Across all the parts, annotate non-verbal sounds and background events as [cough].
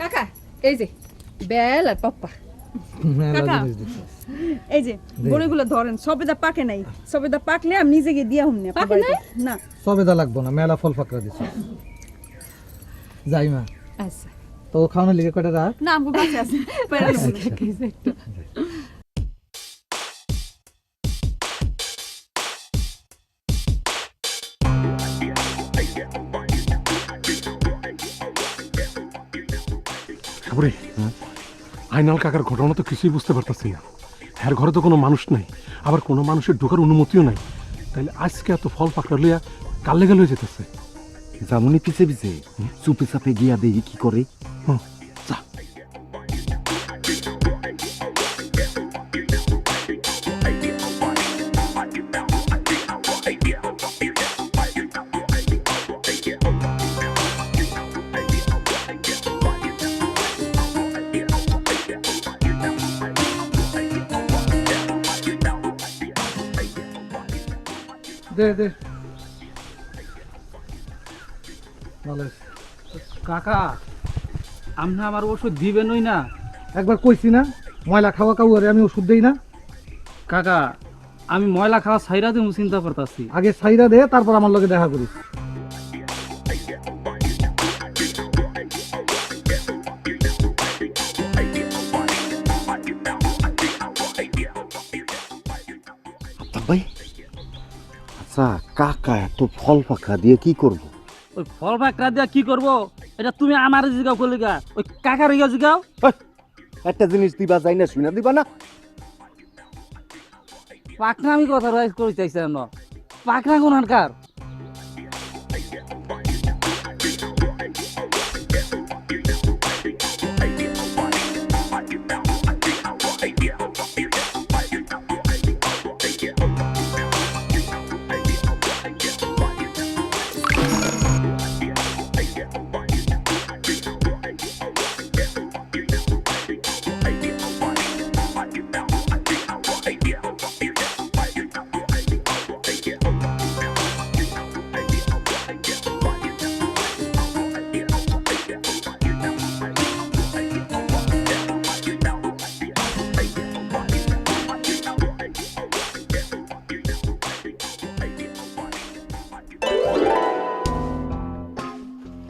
কাকা এই যে বেল আর পাপ্পা। [laughs] কাকা। এই যে বড়িগুলো ধরেন সবেদা পাকে নাই। সবেদা পাকলে আমি নিজে গিয়ে দিয়া হুমনি। পাকে নাই? না। সবেদা লাগবো না মেলা ফল ফাকরা দিছিস যাই মা। আচ্ছা। তো খাওয়ানোর লিগে কটা রাখ না আমগো কাছে আছে। [laughs] বলে। আইনাল কাকার ঘটনা তো কিছুই বুঝতে পারতাছি না। হ্যার ঘরে তো কোনো মানুষ নাই আবার কোনো মানুষের ঢোকার অনুমতিও নাই। তাহলে আজকে এত ফল পাকড়া লইয়া কাল লেগে লয়ে যেতেছে জামুনি পিছে পিছে চুপে চাপে গিয়া দেখি কি করে। দে দে। ভালো কাকা আপনি আমার ওষুধ দিবেনই না? একবার কইছি না ময়লা খাওয়া কাউরে আমি ওষুধ দেই না। কাকা আমি ময়লা খাওয়া ছাইরা দেবো চিন্তা করতেছি। আগে সাইরা দে তারপর আমার লগে দেখা করিস। ভাই আচ্ছা কাকা এত ফল ফাঁকা দিয়ে কি করব? ওই ফল ফাঁকড়া দিয়ে কি করব? এটা তুমি আমার জিগাও করলে গা ওই কাকার ইয়া জিগাও। একটা জিনিস দিবা যাই না শুনা দিবা না। পাকনা আমি কথা রাইজ করে চাইছিলাম না। পাকনা কোনখানকার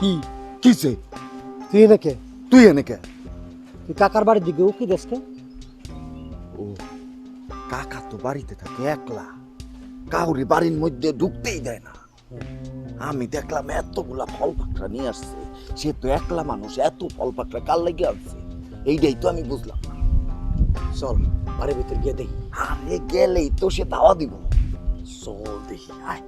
কি? কিসে তুই এনেকে? তুই এনেকে? তুই কাকার বাড়ির দিকে উকি দেশকে ও কাকা তো বাড়িতে থাকে একলা। কাউরি বাড়ির মধ্যে ঢুকতেই দেয় না। আমি দেখলাম এতগুলা ফল পাকড়া নিয়ে আসছে। সে তো একলা মানুষ এত ফল পাকড়া কাল লেগে আসছে? এইটাই তো আমি বুঝলাম না। চল বাড়ির ভিতর গিয়ে দেখি। আরে গেলেই তো সে দাওয়া দিব। চল দেখি আয়।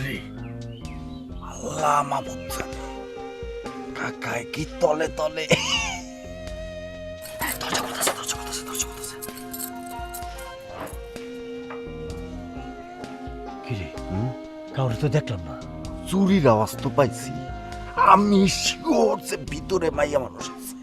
রে আল্লাহ জানে কাকায় কি তলে তলে? কাউরে তো দেখলাম না। চুরির আওয়াজ তো পাইছি। আমি শিওর ভিতরে মাইয়া মানুষ আছে।